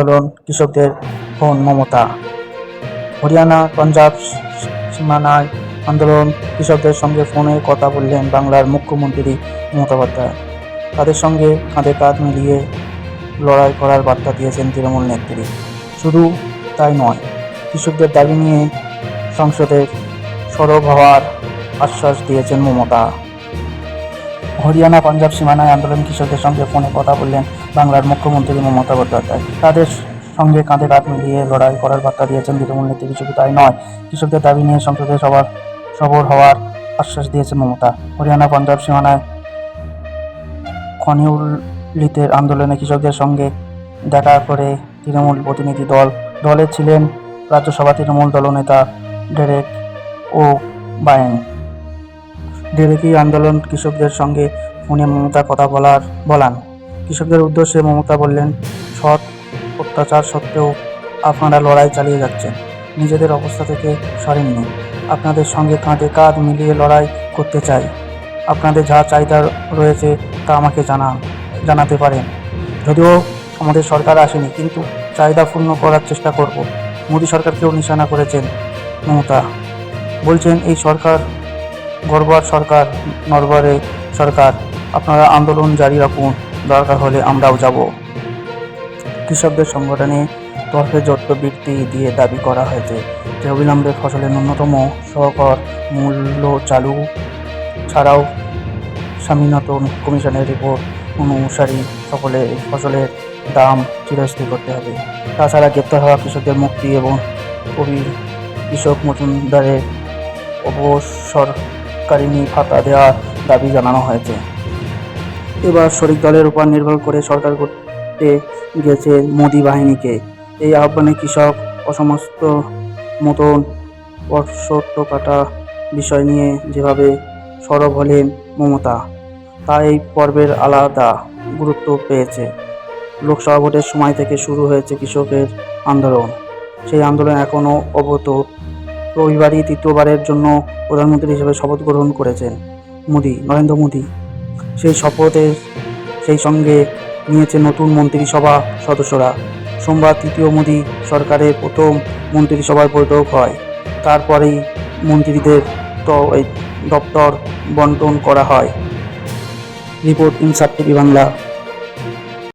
আন্দোলন, কৃষকদের ফোন মমতা। হরিয়ানা, পাঞ্জাব সীমানায় আন্দোলন, কৃষকদের সঙ্গে ফোনে কথা বললেন বাংলার মুখ্যমন্ত্রী মমতা বন্দ্যোপাধ্যায়। তাদের সঙ্গে কাঁধে কাঁধ মিলিয়ে লড়াই করার বার্তা দিয়েছেন তৃণমূল নেত্রী। শুধু তাই নয়, কৃষকদের দাবি নিয়ে সংসদে সরব হওয়ার আশ্বাস দিয়েছেন মমতা। হরিয়ানা, পাঞ্জাব সীমানায় আন্দোলন, কৃষকদের সঙ্গে ফোনে কথা বললেন বাংলার মুখ্যমন্ত্রী মমতা বন্দ্যোপাধ্যায়, তাদের সঙ্গে কাঁধে কাঁধ মিলিয়ে লড়াই করার বার্তা দিয়েছেন তৃণমূল নেত্রী, শুধু তাই নয়, কৃষকদের দাবি নিয়ে সংসদে সবার সবর হওয়ার আশ্বাস দিয়েছেন মমতা। হরিয়ানা, পাঞ্জাব সীমানায় খনিউলিতের আন্দোলনে কৃষকদের সঙ্গে দেখা করে তৃণমূল প্রতিনিধি দল, দলে ছিলেন রাজ্যসভা তৃণমূল দলনেতা ডেরেক ও বায়েন ডেরেকই আন্দোলন কৃষকদের সঙ্গে ফোনে মমতা কথা বলার, বলান। কৃষকদের উদ্দেশ্যে মমতা বললেন, সৎ অত্যাচার সত্ত্বেও আপনারা লড়াই চালিয়ে যাচ্ছেন। নিজেদের অবস্থা থেকে সরেননি আপনাদের সঙ্গে কাঁধে কাঁধ মিলিয়ে লড়াই করতে চাই। আপনাদের যা চাহিদা রয়েছে তা আমাকে জানান জানাতে পারেন। যদিও আমাদের সরকার আসেনি, কিন্তু চাহিদা পূর্ণ করার চেষ্টা করব। মোদী সরকারকেও নিশানা করেছেন মমতা। বলছেন, এই সরকার গড়বার সরকার নরবারে সরকার। আপনারা আন্দোলন জারি রাখুন। দরকার হলে আমরাও যাব। কৃষকদের সংগঠনে তরফে বৃত্তি দিয়ে দাবি করা হয়েছে যে, অবিলম্বে ফসলের ন্যূনতম সহকর মূল্য চালু ছাড়াও স্বামীনাথন কমিশনের রিপোর্ট অনুসারী সকলে ফসলের দাম চিরস্থির করতে হবে। তাছাড়া গ্রেপ্তার হওয়া কৃষকদের মুক্তি এবং কবি কৃষক মজুমদারের অবসরকারিণী ভাতা দেওয়ার দাবি জানানো হয়েছে। এবার শরিক দলের উপর নির্ভর করে সরকার করতে গেছে মোদি বাহিনীকে। এই আহ্বানে কৃষক অসমস্ত মতন অসত্য কাটা বিষয় নিয়ে যেভাবে সরব হলেন মমতা, তা এই পর্বের আলাদা গুরুত্ব পেয়েছে। লোকসভা ভোটের সময় থেকে শুরু হয়েছে কৃষকের আন্দোলন। সেই আন্দোলন এখনও অবত। রবিবারই তৃতীয়বারের জন্য প্রধানমন্ত্রী হিসেবে শপথ গ্রহণ করেছেন মোদি, নরেন্দ্র মোদি। সেই শপথের সেই সঙ্গে নিয়েছে নতুন মন্ত্রিসভা সদস্যরা। সোমবার তৃতীয় মোদী সরকারের প্রথম মন্ত্রিসভার বৈঠক হয়। তারপরেই মন্ত্রীদের দপ্তর বন্টন করা হয়। রিপোর্ট ইনসাফ টিভি বাংলা।